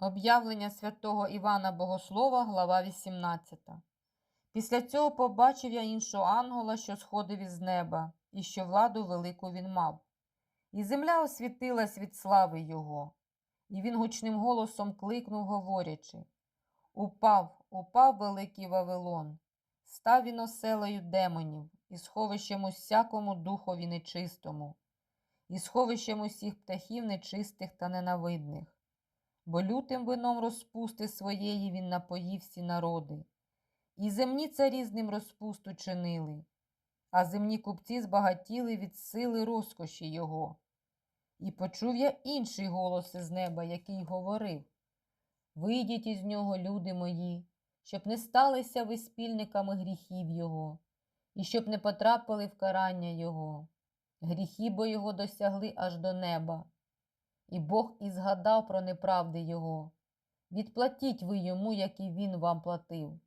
Об'явлення святого Івана Богослова, глава 18. Після цього побачив я іншого ангела, що сходив із неба, і що владу велику він мав. І земля освітилась від слави його, і він гучним голосом кликнув, говорячи: Упав, упав великий Вавилон, став він оселею демонів, і сховищем усякому духові нечистому, і сховищем усіх птахів нечистих та ненавидних бо лютим вином розпусти своєї він напоїв всі народи. І земні царі з ним розпусту чинили, а земні купці збагатіли від сили розкоші його. І почув я інший голос із неба, який говорив Вийдіть із нього, люди мої, щоб не сталися ви спільниками гріхів його, і щоб не потрапили в карання його. Гріхи бо його досягли аж до неба. І Бог і згадав про неправди Його. Відплатіть ви йому, як і він вам платив,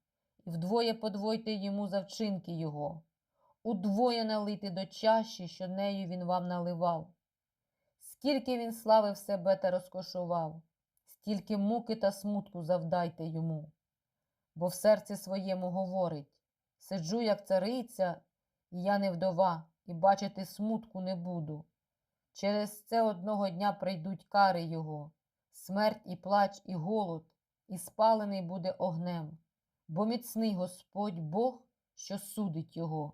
і вдвоє подвойте йому за вчинки Його, удвоє налити до чаші, що нею він вам наливав. Скільки він славив себе та розкошував, стільки муки та смутку завдайте йому. Бо в серці своєму говорить сиджу, як цариця, і я не вдова, і бачити смутку не буду. Через це одного дня прийдуть кари його, смерть і плач, і голод, і спалений буде огнем, бо міцний Господь Бог, що судить його,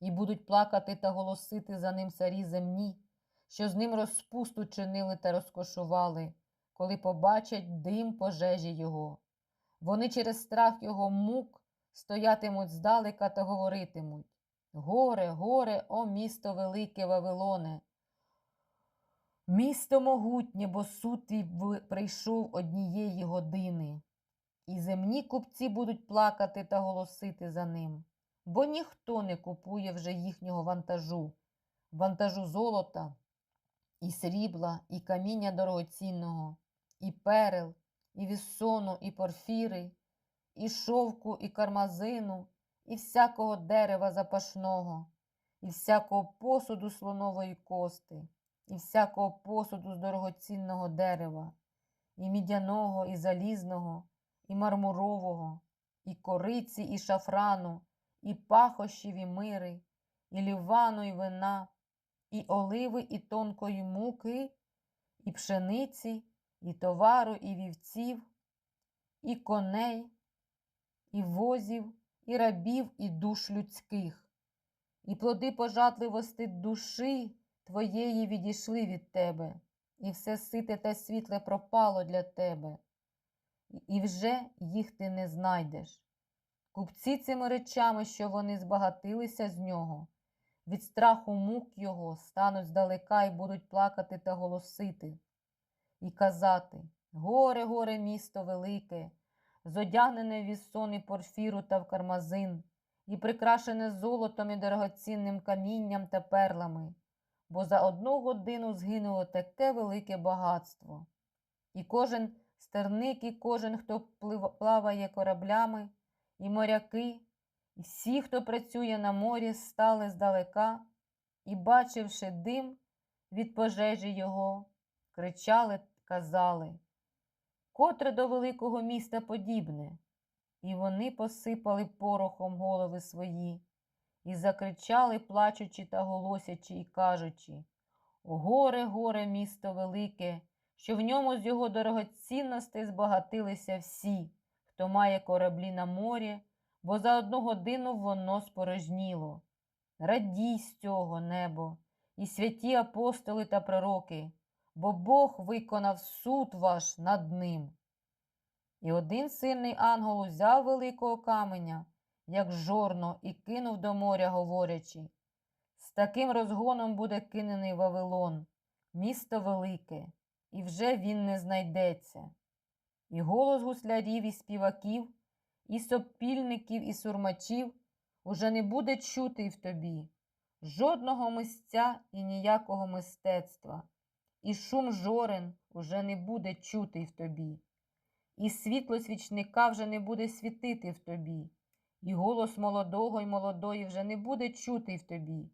і будуть плакати та голосити за ним царі земні, що з ним розпусту чинили та розкошували, коли побачать дим пожежі його. Вони через страх його мук стоятимуть здалека та говоритимуть Горе, горе, о місто велике Вавилоне! Місто могутнє, бо суд твій прийшов однієї години, і земні купці будуть плакати та голосити за ним, бо ніхто не купує вже їхнього вантажу, вантажу золота, і срібла, і каміння дорогоцінного, і перел, і віссону, і порфіри, і шовку, і кармазину, і всякого дерева запашного, і всякого посуду слонової кости і всякого посуду з дорогоцінного дерева, і мідяного, і залізного, і мармурового, і кориці, і шафрану, і пахощів, і мири, і лівану, і вина, і оливи, і тонкої муки, і пшениці, і товару, і вівців, і коней, і возів, і рабів, і душ людських, і плоди пожатливости душі твоєї відійшли від тебе, і все сите та світле пропало для тебе, і вже їх ти не знайдеш. Купці цими речами, що вони збагатилися з нього, від страху мук його стануть здалека і будуть плакати та голосити, і казати Горе, горе, місто велике, зодягнене в вісон і порфіру та в кармазин, і прикрашене золотом і дорогоцінним камінням та перлами бо за одну годину згинуло таке велике багатство. І кожен стерник, і кожен, хто плаває кораблями, і моряки, і всі, хто працює на морі, стали здалека і, бачивши дим від пожежі його, кричали, казали, котре до великого міста подібне, і вони посипали порохом голови свої і закричали, плачучи та голосячи, і кажучи Горе, горе, місто велике, що в ньому з його дорогоцінностей збагатилися всі, хто має кораблі на морі, бо за одну годину воно спорожніло. Радій з цього небо, і святі апостоли та пророки, бо Бог виконав суд ваш над ним. І один сильний ангел узяв великого каменя як жорно, і кинув до моря, говорячи з таким розгоном буде кинений Вавилон, місто велике, і вже він не знайдеться. І голос гуслярів і співаків, і сопільників, і сурмачів уже не буде чути в тобі, жодного мисця і ніякого мистецтва, і шум жорен уже не буде чути в тобі, і світло свічника вже не буде світити в тобі і голос молодого й молодої вже не буде чути в тобі,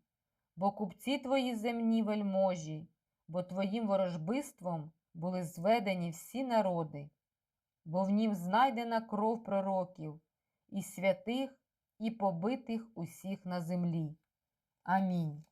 бо купці твої земні вельможі, бо твоїм ворожбиством були зведені всі народи. бо в нім знайдена кров пророків, і святих, і побитих усіх на землі. Амінь.